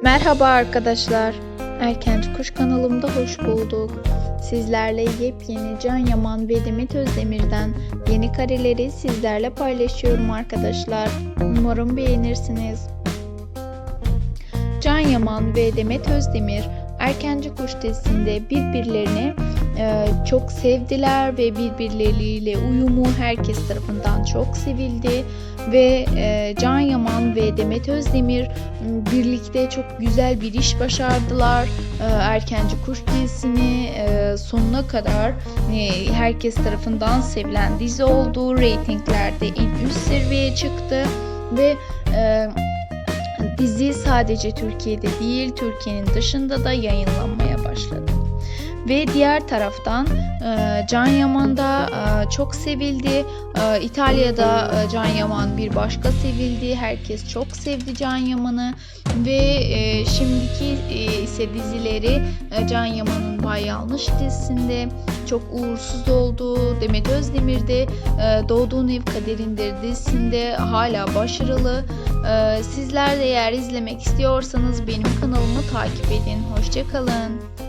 Merhaba arkadaşlar. Erkenci Kuş kanalımda hoş bulduk. Sizlerle yepyeni Can Yaman ve Demet Özdemir'den yeni kareleri sizlerle paylaşıyorum arkadaşlar. Umarım beğenirsiniz. Can Yaman ve Demet Özdemir Erkenci Kuş dizisinde birbirlerini e, çok sevdiler ve birbirleriyle uyumu herkes tarafından çok sevildi ve e, Can Yaman ve Demet Özdemir m, birlikte çok güzel bir iş başardılar. Erkenci Kuş dizisini e, sonuna kadar e, herkes tarafından sevilen dizi oldu. Reytinglerde en üst seviyeye çıktı ve e, dizi sadece Türkiye'de değil, Türkiye'nin dışında da yayınlanmaya başladı. Ve diğer taraftan e, Can Yaman da e, çok sevildi. E, İtalya'da Can Yaman bir başka sevildi. Herkes çok sevdi Can Yaman'ı. Ve şimdiki ise dizileri Can Yaman'ın Bay Yanlış dizisinde çok uğursuz oldu. Demet Özdemir de e, Doğduğun Ev Kaderindir dizisinde hala başarılı. E, sizler de eğer izlemek istiyorsanız benim kanalımı takip edin. Hoşçakalın.